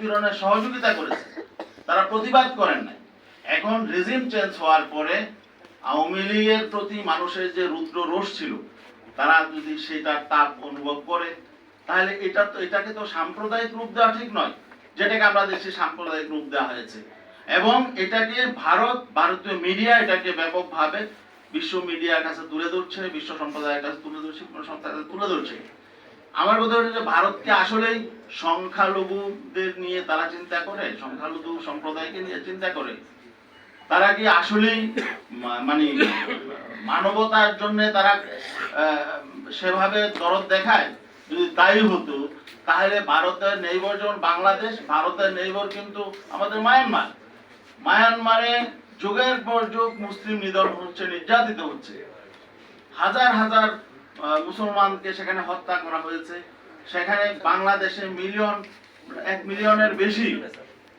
পীড়নের সহযোগিতা করেছে। তারা প্রতিবাদ করেন নাই। এখন রেজিম চেঞ্জ হওয়ার পরে আওয়ামী লীগের প্রতি মানুষের যে রুদ্র রোষ ছিল, তারা যদি সেটার তাপ অনুভব করে, তাহলে এটা তো, এটাকে তো সাম্প্রদায়িক রূপ দেওয়া ঠিক নয়, যেটাকে আমরা দেখছি সাম্প্রদায়িক রূপ দেওয়া হয়েছে। এবং এটাকে ভারত, ভারতীয় মিডিয়া এটাকে ব্যাপকভাবে বিশ্ব মিডিয়ার কাছে তুলে ধরছে, বিশ্ব সম্প্রদায়ের কাছে তুলে ধরছে তুলে ধরছে। আমার কথা হচ্ছে ভারতকে আসলেই সংখ্যালঘুদের নিয়ে তারা চিন্তা করে, সংখ্যালঘু সম্প্রদায়কে নিয়ে চিন্তা করে। তারা কি আসলেই মানে মানবতার জন্য তারা সেভাবে দরদ দেখায়? যদি তাই হতো, তাহলে ভারতের নেইবর যেমন বাংলাদেশ, ভারতের নেইবর কিন্তু আমাদের মায়ানমার। মায়ানমারে যুগের পর যুগ মুসলিম নিধন হচ্ছে, নির্যাতিত হচ্ছে। হাজার হাজার মুসলমানকে সেখানে হত্যা করা হয়েছে। সেখানে বাংলাদেশে মিলিয়ন, এক মিলিয়নের বেশি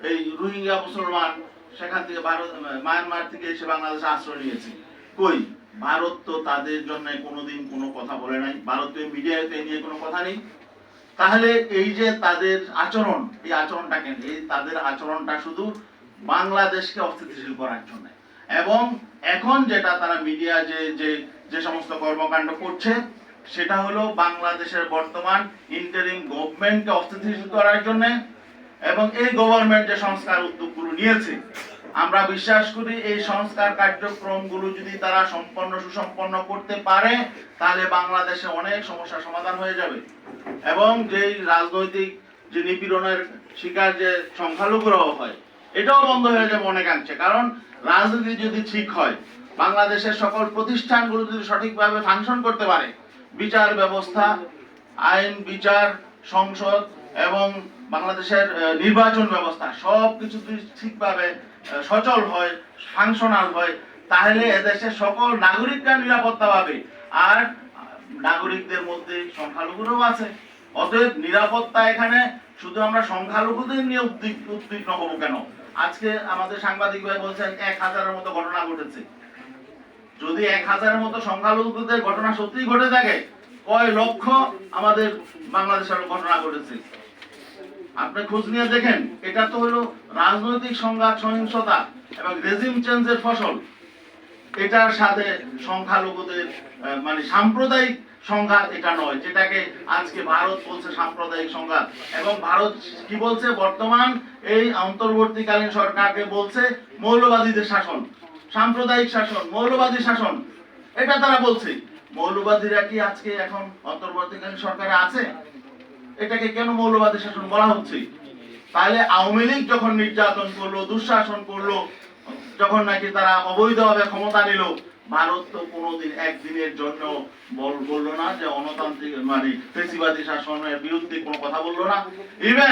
এই রোহিঙ্গা মুসলমান সেখান থেকে ভারত মায়ানমার থেকে এসে বাংলাদেশে আশ্রয় নিয়েছে। কই? ভারত তো তাদের জন্য কোনোদিন কোনো কথা বলে নাই। ভারতীয় মিডিয়াতে নিয়ে কোনো কথা নেই। তাহলে এই যে তাদের আচরণ, এই আচরণটা কেন এই তাদের আচরণটা শুধু বাংলাদেশকে অস্থিতিশীল করার জন্য। এবং এখন যেটা তারা মিডিয়া যে যে যে সমস্ত কর্মকাণ্ড করছে, সেটা হলো বাংলাদেশের বর্তমান ইন্টারিম গভর্নমেন্টকে অস্থিতিশীল করার জন্য এবং এই গভর্নমেন্ট যে সংস্কার উদ্যোগগুলো নিয়েছে। আমরা বিশ্বাস করি এই সংস্কার কার্যক্রমগুলো যদি তারা সম্পন্ন, সুসম্পন্ন করতে পারে, তাহলে বাংলাদেশে অনেক সমস্যার সমাধান হয়ে যাবে। এবং যেই রাজনৈতিক যে নিপীড়নের শিকার যে সংখ্যালঘুরাও হয়, এটাও বন্ধ হয়ে যাবে অনেকাংশে। কারণ রাজনীতি যদি ঠিক হয়, বাংলাদেশের সকল প্রতিষ্ঠানগুলো যদি সঠিকভাবে ফাংশন করতে পারে, বিচার ব্যবস্থা, আইন, বিচার, সংসদ এবং বাংলাদেশের নির্বাচন ব্যবস্থা সব কিছু যদি ঠিকভাবে সচল হয় ফাংশনাল হয়, তাহলে এদেশের সকল নাগরিকরা নিরাপত্তা পাবে। আর নাগরিকদের মধ্যে সংখ্যালঘুরাও আছে। অতএব নিরাপত্তা এখানে শুধু আমরা সংখ্যালঘুদের নিয়ে উদ্বিগ- উদ্বিগ্ন হব কেন? আজকে আমাদের সাংবাদিক ভাই বলছেন, এক হাজারের মতো ঘটনা ঘটেছে। যদি এক হাজারের মতো সংখ্যালঘুদের ঘটনা সত্যি ঘটে থাকে, কয় লক্ষ আমাদের বাংলাদেশের ঘটনা ঘটেছে। আপনি খোঁজ নিয়ে দেখেন, এটা তো হলো রাজনৈতিক সংঘাত, সহিংসতা এবং রেজিম চেঞ্জের ফসল। এটার সাথে সংখ্যালঘুদের মানে সাম্প্রদায়িক সংঘাত এটা নয়, যেটাকে আজকে ভারত বলছে সাম্প্রদায়িক সংঘাত এবং ভারত কি বলছে? বর্তমান এই অন্তর্বর্তীকালীন সরকারকে বলছে মৌলবাদীদের শাসন, সাম্প্রদায়িক শাসন, মৌলবাদী শাসন। এটা তারা বলছে। মৌলবাদীরা কি আজকে এখন অন্তর্বর্তীকালীন সরকারে আছে? এটাকে কেন মৌলবাদী শাসন বলা হচ্ছে? তাহলে আওয়ামী লীগ যখন নির্যাতন করল, দুঃশাসন করল যখন নাকি তারা অবৈধভাবে ক্ষমতা নিল, ভারত তো কোনোদিন একদিনের জন্য বল বলল না যে অনতান্ত্রিক মানে ফেসিবাদী শাসনের বিরুদ্ধে কোনো কথা বলল না। ইভেন